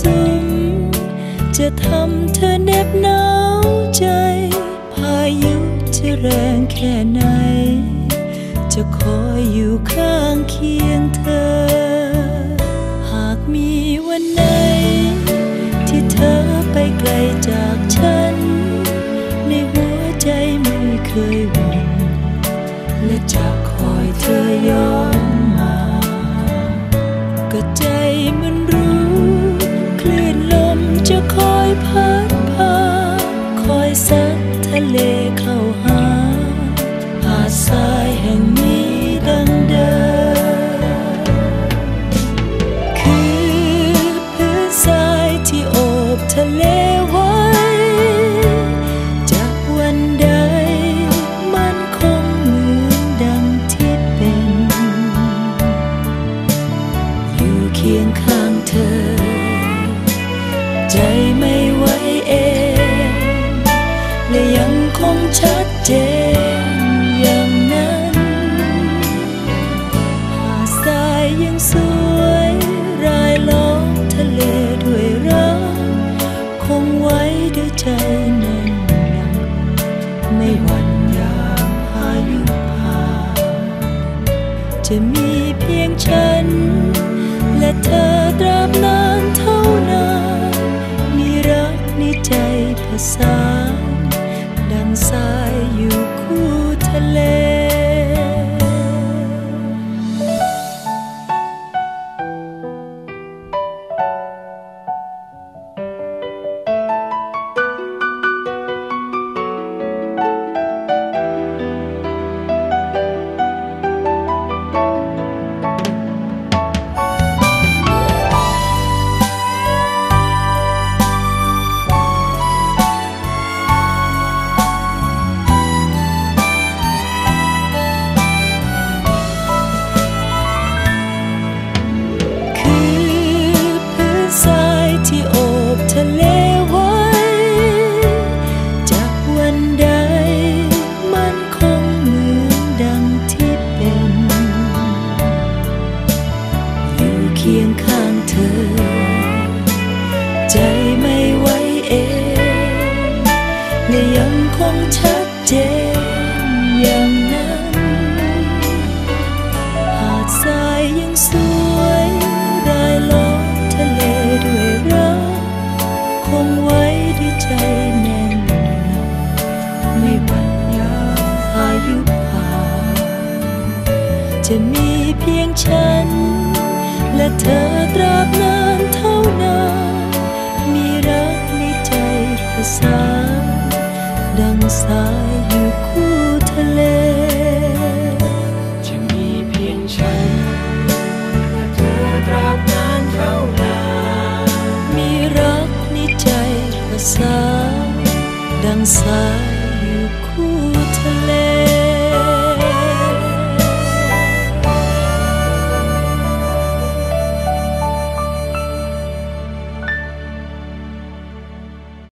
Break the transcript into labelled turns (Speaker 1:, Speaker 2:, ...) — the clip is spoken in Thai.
Speaker 1: สมจะทำเธอเน็บหนาวใจ พายุจะแรงแค่ไหน จะคอยอยู่ ทะเลเข้าหาหาดทรายแห่งนี้ดังเดิมคือพื้นทรายที่โอบทะเลไว้ จากวันใดมันคงเหมือนดังที่เป็น อยู่เคียงข้างเธอ ใจ จะมีเพียงฉัน และเธอตราบนานเท่านานมีรักในใจภาษาดังสา จะมีเพียงฉัน และเธอตราบนานเท่านาน มีรักในใจประสานดังสายอยู่คู่ทะเล
Speaker 2: จะมีเพียงฉัน และเธอตราบนานเท่านาน
Speaker 1: มีรักในใจประสานดังสาย